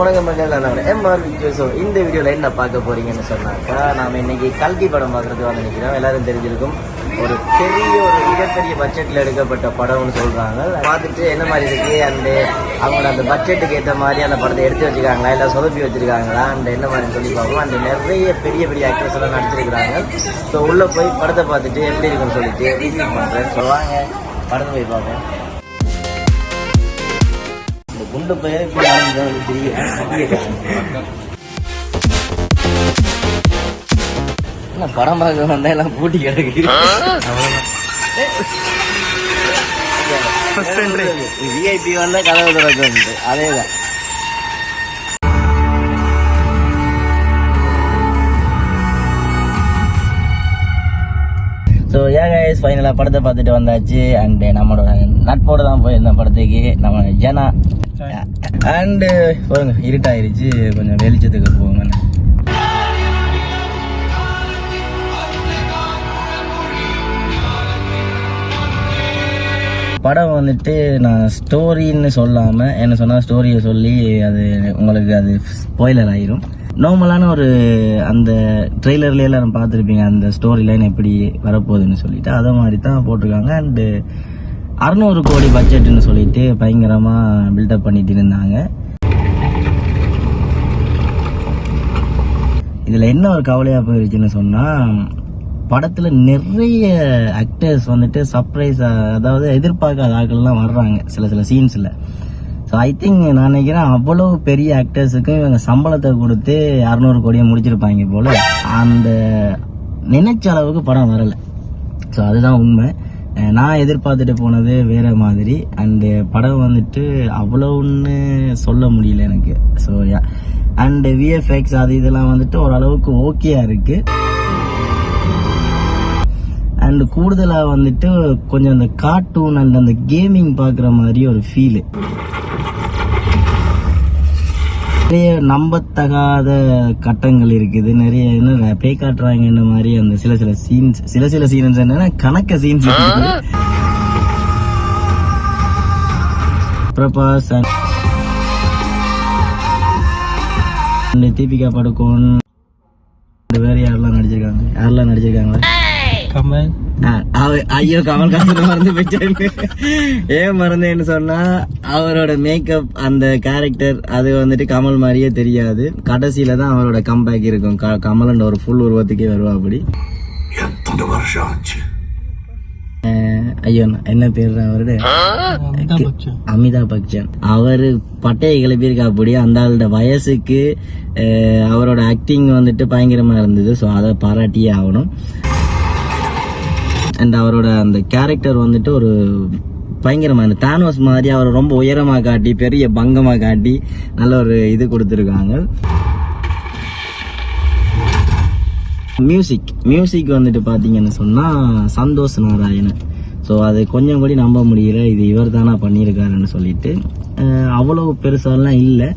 வணக்கம் மக்கள் MR Vijay so இந்த வீடியோவில் என்ன பார்க்க போறீங்கன்னு சொன்னாக்கா நாம இன்னைக்கு கல்கி படம் பார்க்கறதுக்கு வந்து நினைக்கிறோம். எல்லாரும் தெரிஞ்சிருக்கும். ஒரு பெரிய ஒரு மிகப்பெரிய பட்ஜெட்டில் எடுக்கப்பட்ட படம்னு சொல்றாங்க. பார்த்துட்டு என்ன மாதிரி இருக்கு? அந்த அவங்களோட அந்த பட்ஜெட்டுக்கு ஏற்ற மாதிரி அந்த படத்தை எடுத்து வச்சிருக்காங்களா? இல்லை சொதப்பி வச்சிருக்காங்களா? அந்த என்ன மாதிரி சொல்லி பார்ப்போம். அந்த நிறைய பெரிய பெரிய ஆக்டர்ஸ் எல்லாம் நடிச்சிருக்கிறாங்க. ஸோ உள்ள போய் படத்தை பார்த்துட்டு எப்படி இருக்குன்னு சொல்லிட்டு ரிவ்யூ பண்ணுறேன் சொல்லுவாங்க. படத்தை போய் பார்ப்போம். குண்டு பையன் இப்படி படம் பார்க்க வந்தா எல்லாம் பூட்டி கிடக்கு. விஐபி வந்தா கதவு திறக்க வந்து அதேதான். ஸோ ஏன் கைஸ் ஃபைனலாக படத்தை பார்த்துட்டு வந்தாச்சு. அண்டு நம்மளோட நட்போடு தான் போயிருந்தோம் படத்துக்கு. நம்ம ஜனா அண்டு uh, போங்க இருட்டாயிருச்சு. கொஞ்சம் வெளிச்சத்துக்கு போங்க படம் வந்துட்டு நான் ஸ்டோரின்னு சொல்லாமல் என்ன சொன்னால் ஸ்டோரியை சொல்லி அது உங்களுக்கு அது ஸ்பாய்லர் ஆயிரும். நார்மலான ஒரு அந்த ட்ரெய்லர்லேயே எல்லாரும் பார்த்துருப்பீங்க அந்த ஸ்டோரி லைன் எப்படி வரப்போகுதுன்னு சொல்லிட்டு அதை மாதிரி தான் போட்டிருக்காங்க. அண்டு அறநூறு கோடி பட்ஜெட்னு சொல்லிட்டு பயங்கரமாக பில்டப் பண்ணிட்டு இருந்தாங்க. இதில் என்ன ஒரு கவலையாக போயிருச்சுன்னு சொன்னால் படத்தில் நிறைய ஆக்டர்ஸ் வந்துட்டு சர்ப்ரைஸ் அதாவது எதிர்பார்க்காத ஆட்கள்லாம் வர்றாங்க சில சில சீன்ஸில் ஸோ ஐ திங்க் நான் நினைக்கிறேன் அவ்வளோ பெரிய ஆக்டர்ஸுக்கு இவங்க சம்பளத்தை கொடுத்து அறநூறு கோடியை முடிச்சிருப்பாங்க போல் அந்த நினைச்ச அளவுக்கு படம் வரலை. ஸோ அதுதான் உண்மை. நான் எதிர்பார்த்துட்டு போனது வேற மாதிரி. அண்டு படம் வந்துட்டு அவ்வளோன்னு சொல்ல முடியல எனக்கு. ஸோ அண்டு விஎஃப்எக்ஸ் அது இதெல்லாம் வந்துட்டு ஓரளவுக்கு ஓகேயா இருக்கு. அண்டு கூடுதலாக வந்துட்டு கொஞ்சம் அந்த கார்ட்டூன் அண்ட் அந்த கேமிங் பார்க்குற மாதிரி ஒரு ஃபீலு நிறைய நம்பத்தகாத கட்டங்கள் இருக்குது. நிறைய என்ன பேய் காட்டுறாங்க இந்த மாதிரி அந்த சில சில சீன்ஸ் சில சில சீன்ஸ் என்னன்னா கணக்க சீன்ஸ் பிரபாஸ் தீபிகா படுகோன் வேற யாரெல்லாம் நடிச்சிருக்காங்க? யாரெல்லாம் நடிச்சிருக்காங்களா கமல் ஐயோ கமல்ஹாசன் மறந்து போயிட்டாரு ஏன் மறந்தேன்னு சொன்னா அவரோட மேக்கப் அந்த கேரக்டர் அது வந்துட்டு கமல் மாதிரியே தெரியாது கடைசியில தான் அவரோட கம்பேக் இருக்கும் க- கமலன்ற ஒரு ஃபுல் உருவத்துக்கே வருவா அப்படி எத்தனை வருஷம் ஆச்சு ஐயோ என்ன பேர் அவரோட அமிதாப் பச்சன் அவரு பட்டையை கிளப்பியிருக்கா அப்படி அந்த ஆளோட வயசுக்கு அவரோட ஆக்டிங் வந்துட்டு பயங்கரமா இருந்தது ஸோ அதை பாராட்டியே ஆகணும் அண்ட் அவரோட அந்த கேரக்டர் வந்துட்டு ஒரு பயங்கரமான தானோஸ் மாதிரி அவரை ரொம்ப உயரமாக காட்டி பெரிய பங்கமாக காட்டி நல்ல ஒரு இது கொடுத்துருக்காங்க. மியூசிக் மியூசிக் வந்துட்டு பார்த்தீங்கன்னு சொன்னால் சந்தோஷ் நாராயணன். ஸோ அது கொஞ்சம் கூட நம்ப முடியல. இது இவர் தானா பண்ணியிருக்காருன்னு சொல்லிட்டு. அவ்வளோ அவ்வளவு பெருசாலாம் இல்லை.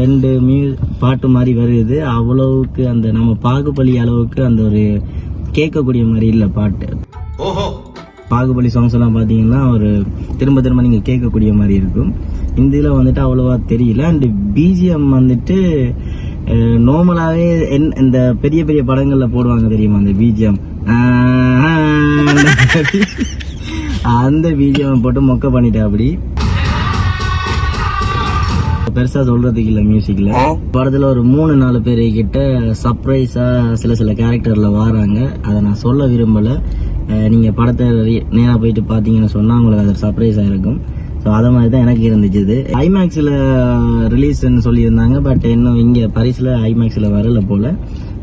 ரெண்டு மியூ பாட்டு மாதிரி வருது. அவ்வளவுக்கு அந்த நம்ம பாகுபலி அளவுக்கு அந்த ஒரு கேட்கக்கூடிய மாதிரி இல்லை பாட்டு ஓஹோ பாகுபலி சாங்ஸ் எல்லாம் பார்த்தீங்கன்னா ஒரு திரும்ப திரும்ப நீங்கள் கேட்கக்கூடிய மாதிரி இருக்கும் இந்த இதில் வந்துட்டு அவ்வளோவா தெரியல அண்ட் பிஜிஎம் வந்துட்டு நார்மலாகவே இந்த பெரிய பெரிய படங்களில் போடுவாங்க தெரியுமா அந்த பிஜிஎம் அந்த பிஜிஎம் போட்டு மொக்க பண்ணிட்டா அப்படி பெருசா சொல்றதுக்கு இல்ல மியூசிக்ல படத்துல ஒரு மூணு நாலு பேர் கிட்ட சர்ப்ரைஸா சில சில கேரக்டர்ல வராங்க. அதை நான் சொல்ல விரும்பல. நீங்க படத்தை நேரா போயிட்டு பாத்தீங்கன்னு சொன்னா உங்களுக்கு அது சர்ப்ரைஸா இருக்கும். ஸோ அதை மாதிரி தான் எனக்கு இருந்துச்சு இது ஐமேக்ஸில் ரிலீஸ்ன்னு சொல்லியிருந்தாங்க. பட் இன்னும் இங்கே பரிசில் ஐமேக்ஸில் வரல போல்.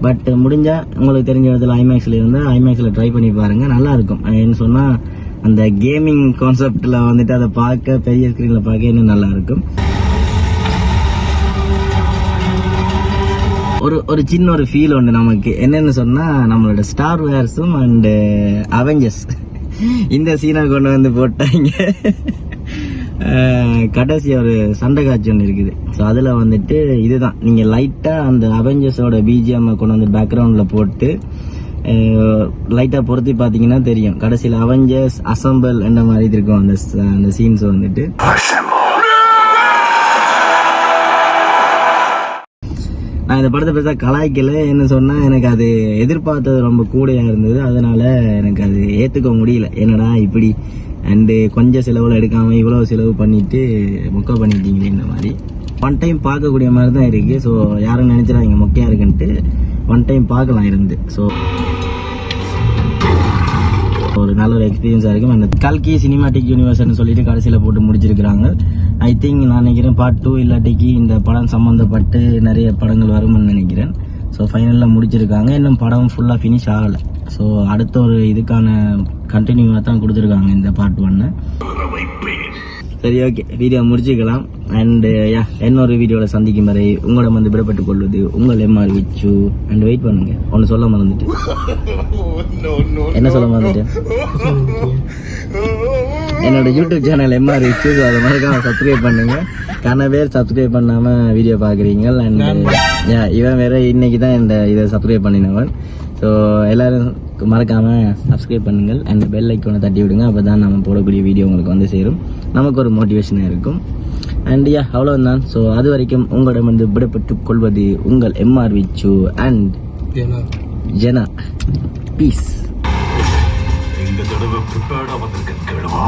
பட் முடிஞ்சா உங்களுக்கு தெரிஞ்ச இடத்துல ஐமேக்ஸில் இருந்தால் ஐமேக்ஸில் ட்ரை பண்ணி பாருங்க. நல்லா இருக்கும். என்ன சொன்னால் அந்த கேமிங் கான்செப்டில் வந்துட்டு அதை பார்க்க பெரிய ஸ்க்ரீனில் பார்க்க இன்னும் நல்லா ஒரு ஒரு சின்ன ஒரு ஃபீல் உண்டு நமக்கு. என்னென்னு சொன்னால் நம்மளோட ஸ்டார் வேர்ஸும் அண்டு அவெஞ்சர்ஸ் இந்த சீனை கொண்டு வந்து போட்டாங்க. கடைசி ஒரு சண்டை காட்சி ஒன்று இருக்குது. ஸோ அதில் வந்துட்டு இதுதான். நீங்கள் லைட்டாக அந்த அவெஞ்சர்ஸோட பிஜிஎம் கொண்டு வந்து பேக்ரவுண்டில் போட்டு லைட்டாக பொருத்தி பார்த்தீங்கன்னா தெரியும். கடைசியில் அவெஞ்சர்ஸ் அசம்பிள் என்ற மாதிரி இருக்கும் அந்த அந்த சீன்ஸ் வந்துட்டு. நான் இந்த படத்தை பெருசாக கலாய்க்கல. என்ன சொன்னால் எனக்கு அது எதிர்பார்த்தது ரொம்ப கூடையாக இருந்தது. அதனால் எனக்கு அது ஏற்றுக்க முடியல. என்னடா இப்படி? அண்டு கொஞ்சம் செலவில் எடுக்காமல் இவ்வளோ செலவு பண்ணிவிட்டு மொக்க பண்ணிட்டீங்களே இந்த மாதிரி. ஒன் டைம் பார்க்கக்கூடிய மாதிரி தான் இருக்குது ஸோ யாரும் நினச்சிடாதீங்க மொக்கையாக இருக்குன்ட்டு. ஒன் டைம் பார்க்கலாம் இருந்து. ஸோ ஒரு நல்ல ஒரு எக்ஸ்பீரியன்ஸாக இருக்கும். அந்த கல்கி சினிமாட்டிக் யூனிவர்ஸ்னு சொல்லிட்டு கடைசியில் போட்டு முடிச்சிருக்கிறாங்க. ஐ திங்க் நான் நினைக்கிறேன் பார்ட் டூ இல்லாட்டிக்கு இந்த படம் சம்மந்தப்பட்டு நிறைய படங்கள் வரும்னு நினைக்கிறேன். ஸோ ஃபைனலில் முடிச்சிருக்காங்க. இன்னும் படம் ஃபுல்லாக ஃபினிஷ் ஆகலை. ஸோ அடுத்த ஒரு இதுக்கான கண்டினியூவாக தான் கொடுத்துருக்காங்க இந்த பார்ட் ஒன்று சரி ஓகே வீடியோ முடிச்சுக்கலாம். அண்டு யா இன்னொரு வீடியோவில் சந்திக்கும் வரை உங்களிடம் வந்து விடப்பட்டுக் கொள்வது உங்கள் எம்ஆர் விச்சு அண்ட் வெயிட் பண்ணுங்க. ஒன்று சொல்ல மறந்துட்டு என்ன சொல்ல மறந்துட்டேன்? என்னோட YouTube channel MR Vichu so அதை மறக்காம சப்ஸ்கிரைப் பண்ணுங்க. கன பேர் சப்ஸ்கிரைப் பண்ணாம வீடியோ பார்க்குறீங்க அண்ட் யா இவன் வேற இன்னைக்கு தான் இந்த இதை சப்ஸ்கிரைப் பண்ணினவன். ஸோ எல்லாரும் மறக்காம சப்ஸ்கிரைப் பண்ணுங்கள் அண்ட் பெல் ஐக்கோனை தட்டி விடுங்க. அப்போ தான் நம்ம போடக்கூடிய வீடியோ உங்களுக்கு வந்து சேரும். நமக்கு ஒரு மோட்டிவேஷனாக இருக்கும். அண்ட் யா அவ்வளோதான் ஸோ அது வரைக்கும் உங்களிடமிருந்து விடப்பட்டுக் கொள்வது உங்கள் எம்ஆர் விச்சு அண்ட் ஜெனா. பீஸ் இந்த தடவை ப்ரிப்பேர்டா வந்திருக்கேன் கேளுவா